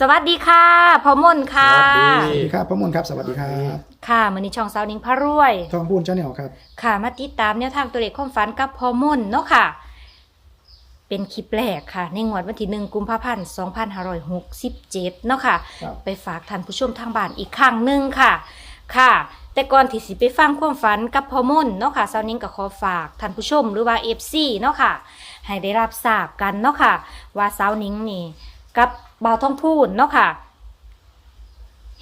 สวัสดีค่ะพ่อมนต์ค่ะสวัสดีสวัสดีครับพ่อมนต์ครับ สวัสดีครับค่ะมือนี้ช่องสาวนิ้งพระรวย ทองพูนเจ้าเหนียวครับ ค่ะมาติดตามแนวทางตัวเลขความฝันกับพ่อมนต์เนาะค่ะ เป็นคลิปแรกค่ะ ในงวดวันที่หนึ่งกุมภาพันธ์2567เนาะค่ะ ครับ ไปฝากท่านผู้ชมทางบ้านอีกครั้งหนึ่งค่ะ ค่ะ แต่ก่อนที่สิไปฟังความฝันกับพ่อมนต์เนาะค่ะสาวนิ้งก็ขอฝากท่านผู้ชมหรือว่า FC เนาะค่ะ ให้ได้รับทราบกันเนาะค่ะ ว่าสาวนิ้งนี่กับ บ่าวทองพูนเนาะค่ะ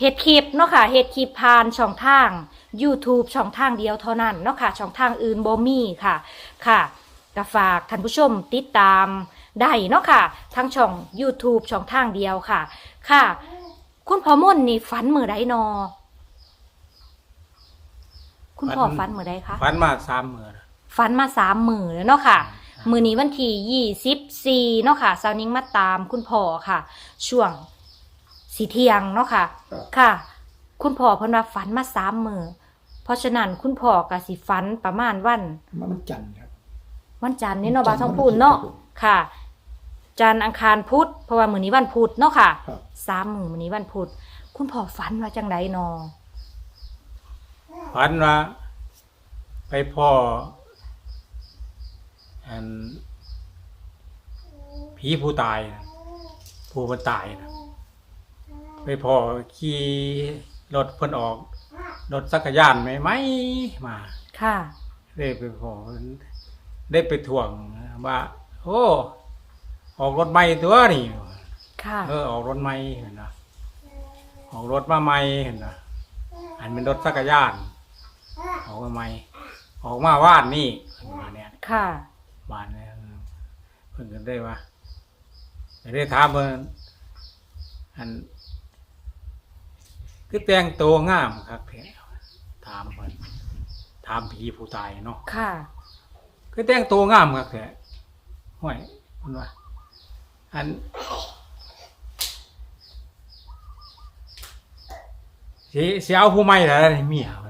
เฮ็ดคลิปเนาะค่ะเฮ็ดคลิปผ่านช่องทาง YouTube ช่องทางเดียวเท่านั้นเนาะค่ะช่องทางอื่นบ่มีค่ะค่ะก็ฝากท่านผู้ชมติดตามได้เนาะค่ะทั้งช่อง YouTube ช่องทางเดียวค่ะ ค่ะ คุณพ่อม่นนี่ฝันมื้อใดนอ คุณพ่อฝันมื้อใดคะฝันมาสามมือนะฝันมาสามมื้อแล้วเนาะค่ะ มือนี้วันที่ยี่สิบสี่เนาะค่ะสาวนิ้งมาตามคุณพ่อค่ะ ช่วงสีเที่ยงเนาะค่ะครับค่ะ คุณพ่อเพิ่นว่าฝันมาสามมือเพราะฉะนั้นคุณพ่อก็สิฝันประมาณวันมันมันจันทร์ครับวันจันทร์นี่เนาะวับานจัทนทร์องพูนเนาะวันอาทิตย์ค่ะ จันทร์อังคารพุธเพราะว่ามื้อนี้วันพุธเนาะค่ะครับสามมื้อมื้อนี้วันพุธคุณพ่อฝันว่าจังไดเนาะฝันว่าไปพ่อ อันผีผู้ตายนะผู้มันตายนะไปพ่อขี่รถเพิ่นออก รถจักรยานไหมไหมมาค่ะ ได้ไปพ่อได้ไปถ่วงว่าโอ้ออกรถใหม่ตัวนี่ค่ะ เออออกรถใหม่เห็นนะออกรถมาใหม่เห็นนะอันเป็นรถจักรยานออกมาใหม่ออกมาว่านนี่เพิ่นมาเนี่ยค่ะ บ้านเนี่ยเพิ่นก็ได้ว่าได้ถามเพิ่นอันคือแต่งตัวงามครับแท้ถามเพิ่นถามผีผู้ตายเนาะค่ะ คือแต่งตัวงามครับแท้ห่วยเพิ่นว่าอันสิสิเอาผู้ใหม่แล้วได้เมียเพิ่นว่า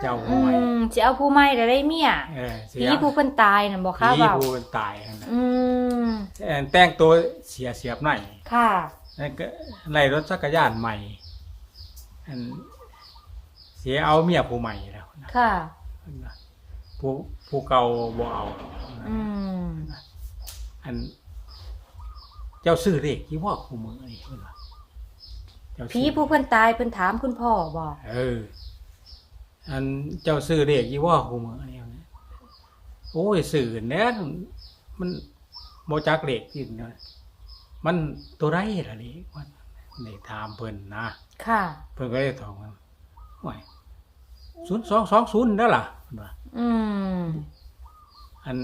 เจ้าอืผู้ใหม่มสิเอาผู้ใหม่ได้ได้เมียเออสิผีเอาผู้เพิ่นตายนั่นบ่คะผีเว้าผู้ตายนั่นน่ะอืมเอ่อแต่งตัวเสียเสียบในค่ะแล้วก็ไล่รถจักรยานใหม่อันเสียเอาเมียผู้ใหม่แล้วนะค่ะผู้ผู้เก่าบ่เอาอืมอัน เจ้าซื้อเลขที่ว่าคู่มือนี่เพิ่นว่าเจ้าผีซื้อผู้เพิ่นตายเพิ่นถามคุณพ่อบอกเออ อันเจ้าซื้อเลขที่ว่าคู่มือนี่นะโอ้ยซื้อแน่มันบ่จักเลขที่นะมันตัวไรล่ะนี่มันนี่ถามเพิ่นนะค่ะ เพิ่นก็เลยตอบว่าโอ้ยศูนย์สองสองศูนย์นั่นล่ะเพิ่นว่าอืมอัน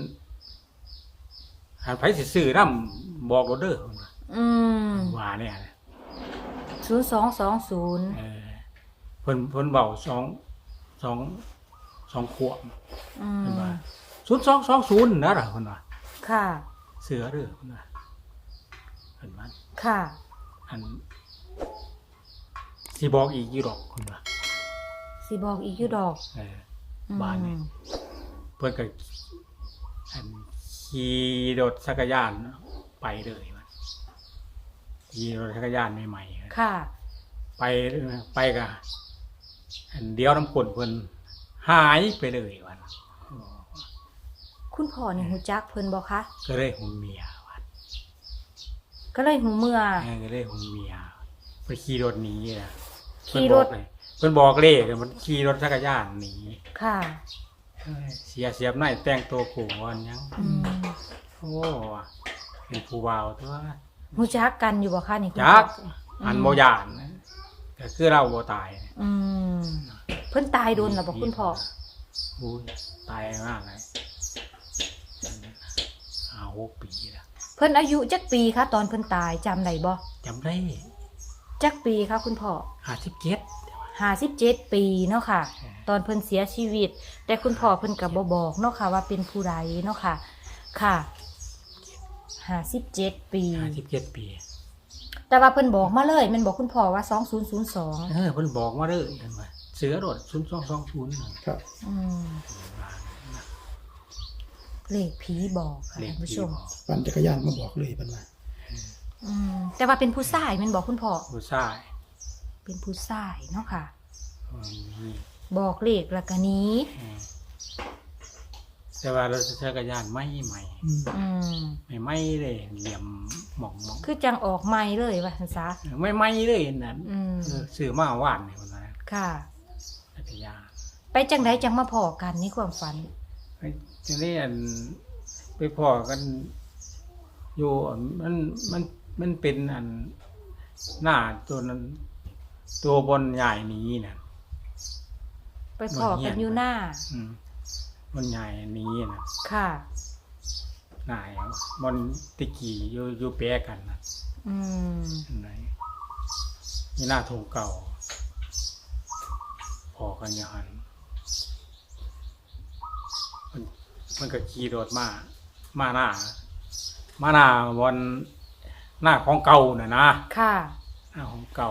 อันไผสิซื้อนำบอกเราเด้อเพิ่นว่าอืมว่าเนี่ยนะศูนย์สองสองศูนย์เออเพิ่นเพิ่นเว้าสอง สองสองขวบอืเพิ่นมว่าศูนย์สองสองศูนย์นั่นล่ะเพิ่นว่าค่ะ เสือเด้อเพิ่นว่าเพิ่นว่าค่ะ อันสิบอกอีกอยู่ดอกเพิ่นว่าสิบอกอีกอยู่ดอกเออ อืมบ้านนี่ เพิ่นก็อันขี่รถจักรยานไปเลยมันขี่รถจักรยานใหม่ๆ ค่ะ ไปไปกับ อันเดียวน้ำกลนเพิ่นหายไปเลยวันคุณพ่อนี่หูจักเพิ่นบ่คะก็เลยหุนเมียวันก็เลยหูเมื่อเออก็เลยหุนเมียไปขี่รถหนีนะขี่รถเพิ่นบอกเลยเพิ่นบอกเลขมันขี่รถจักรยานหนีค่ะเอ้ยเสียเสียบในแต่งตัวกูวันยังอืมโอ้ว่ะเป็นผู้บ่าวตัวหูจักกันอยู่บ่คะนี่คุณจักพ่ออันโมยานนะ ก็คือเราโบตายอืมเพิ่นตายโดนแล้วบ่คุณพ่ออุ้ยตายมากเลยอาหกปีแล้วเพิ่นอายุจักปีคะตอนเพิ่นตายจำได้บ่จำได้จักปีคะคุณพ่อห้าสิบเจ็ดห้าสิบเจ็ดปีเนาะค่ะ ตอนเพิ่นเสียชีวิต แต่คุณพ่อเพิ่นกับบ่บอกเนาะค่ะ ว่าเป็นผู้ใดเนาะค่ะ ค่ะห้าสิบเจ็ดปีห้าสิบเจ็ดปี แต่ว่าเพิ่นบอกมาเลยแมันบอกคุณพ่อว่าสองศูนย์ศูนย์สองเออเพิ่นบอกมาเลยเห็นไหมเสือโดดศูนย์สองสองศูนย์ครับ เลขผีบอกค่ะเลขท่านผู้ที่ชม บอกปั่นจักรยานมาบอกเลยเป็นว่าอืมแต่ว่าเป็นผู้ชายแมันบอกคุณพ่อผู้ชายเป็นผู้ชายเนาะค่ะ อืมนี่บอกเลขแล้วก็หนี้ อืม แต่ว่าเราจะใช้กระยานไม่ใหม่อืมอืมไม่ไหม่เลยเหลี่ยมหมองหมองคือจังออกใหม่เลยว่าสันซะไม่ไหม่เลยนั่นอืมเออซื้อมาว่านนี่คนนั้นค่ะ จักรยาน ไปจังไดจังมาพอกันนี่ความฝัน ไอ้ทีนี้อันไปพอกันอยู่อันมันมันมันเป็นอันหน้าตัวนั้น ตัวบนใหญ่นี้น่ะไปพอกันอยู่หน้า อืม บนใหญ่นี้น่ะค่ะหน้าอย่างบนตะกี้อยู่อยู่แปะกันนะอืมอันไหนนี่หน้าทงเก่า พอกันอย่างนั้นมันมันก็ขี่รถมา มาหน้า มาหน้าบนหน้าของเก่าน่ะนะค่ะ หน้าของเก่า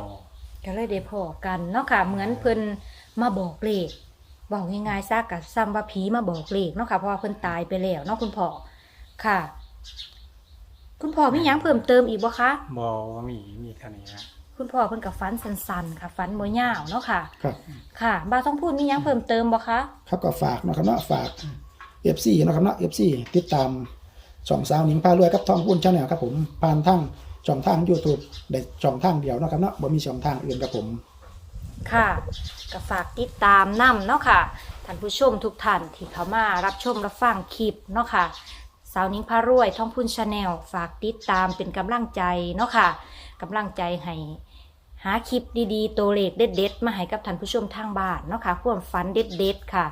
ก็เลยได้พอกันเนาะค่ะ เหมือนเพิ่นมาบอกเลข บอกง่ายๆซะกับซ้ำว่าผีมาบอกเลขเนาะค่ะเพราะว่าเพิ่นตายไปแล้วเนาะคุณพ่อค่ะ คุณพ่อมีหยังเพิ่มเติมอีกบ่คะบอว่ามีมีเท่านี้นะคุณพ่อเพิ่นกับฟันสันๆค่ะฟันบ่ยาวเนาะค่ะ ครับ ค่ะบ่าวต้องพูดมีหยังเพิ่มเติมบ่คะครับก็ฝากเนาะครับเนาะฝากเอฟซีนาะครับเนาะเอฟซีติดตามช่องสาวหนิงพารวยกับทองพูนชาแนลครับผมผ่านทางช่องทางยูทูบได้ช่องทางเดียวเนาะครับเนาะบ่มีช่องทางอื่นครับผม ค่ะก็ฝากติดตามนํเนาะค่ะท่านผู้ชมทุกท่านที่เข้ามารับชมรับฟังคลิปเนาะค่ะสาวนิ้งพารวยท่องพุ่นชาแนลฝากติดตามเป็นกำลังใจเนาะค่ะกำลังใจให้หาคลิปดีๆ ตัวเลขเด็ดๆ มาให้กับท่านผู้ชมทางบ้านเนาะค่ะความฝันเด็ดๆค่ะ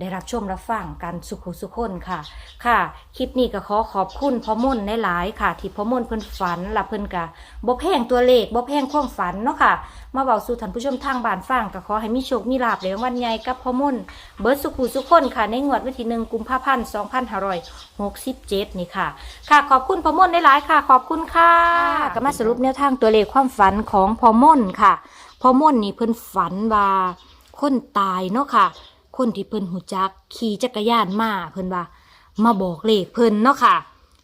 ได้รับชมรับฟังกันสุขุสุขคนค่ะ ค่ะ คลิปนี้ก็ขอขอบคุณพ่อมุ่นหลายๆค่ะ ที่พ่อมุ่นเพิ่นฝันและเพิ่นกะบ่แพงตัวเลขบ่แพงความฝันเนาะค่ะ มาเบาสู่ท่านผู้ชมทางบ้านฟังก็ขอให้มีโชคมีลาภในวันใหญ่กับพ่อมุ่นเบิร์ดสุขุสุขคนค่ะ ในงวดวันที่หนึ่งกุมภาพันธ์2567นี่ค่ะ ค่ะขอบคุณพ่อมุ่นหลายๆค่ะ ขอบคุณค่ะก็มาสรุปแนวทางตัวเลขความฝันของพ่อมุ่นค่ะพ่อมุ่นนี่เพิ่นฝันว่าคนตายเนาะค่ะ คนที่เพิ่นหูจัก ขี่จักรยานมาเพิ่นว่า มาบอกเลขเพิ่นเนาะค่ะ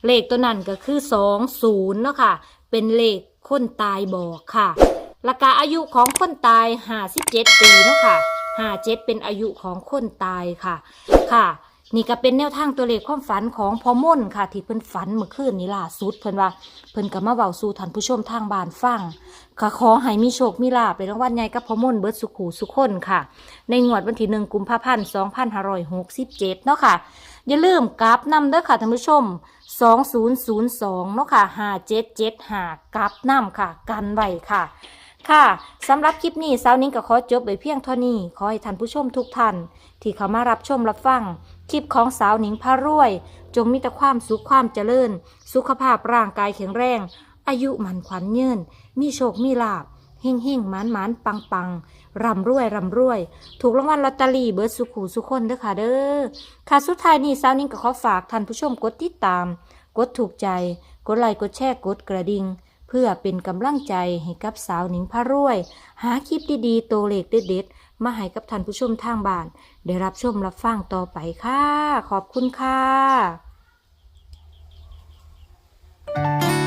เลขตัวนั้นก็คือสองศูนย์เนาะค่ะ เป็นเลขคนตายบอกค่ะราคาอายุของคนตายห้าสิบเจ็ดปีเนาะค่ะห้าเจ็ดเป็นอายุของคนตายค่ะ ค่ะ นี่ก็เป็นแนวทางตัวเลขความฝันของพอม่นค่ะ ที่เพิ่นฝันเมื่อคืนนี้ล่าสุดเพิ่นว่าเพิ่นก็มาเว้าสู่ท่านผู้ชมทางบ้านฟังก็ขอให้มีโชคมีลาภในรางวัลใหญ่กับพอม่นเบิร์ดสุขูสุขคนค่ะ ในงวดวันที่หนึ่งกุมภาพันธ์2567เจ็ดเนาะค่ะ อย่าลืมกราฟนำเด้อค่ะท่านผู้ชม2002เนาะค่ะ5775กราฟนำค่ะ กันไว้ค่ะค่ะสำหรับคลิปนี้สาวนิ้งก็ขอจบไปเพียงเท่านี้ ขอให้ท่านผู้ชมทุกท่าน ที่เข้ามารับชมรับฟัง คลิปของสาวหนิงพารวย จงมีแต่ความสุขความเจริญ สุขภาพร่างกายแข็งแรง อายุมันขวัญยืน มีโชคมีลาบเฮ่งเฮ่งหมานหมานปังปังร่ำรวยร่ำรวย ถูกรางวัลลอตเตอรี่เบิร์ดสุขูสุขคนเด้อค่ะเด้อค่ะสุดท้ายนี้สาวนิ้งก็ขอฝากท่านผู้ชมกดติดตาม กดถูกใจ กดไลค์กดแชร์กดกระดิ่งเพื่อเป็นกำลังใจให้กับสาวหนิงพารวย หาคลิปดีๆ โตเลขเด็ดๆ มาให้กับท่านผู้ชมทางบ้าน ได้รับชมรับฟังต่อไปค่ะ ขอบคุณค่ะ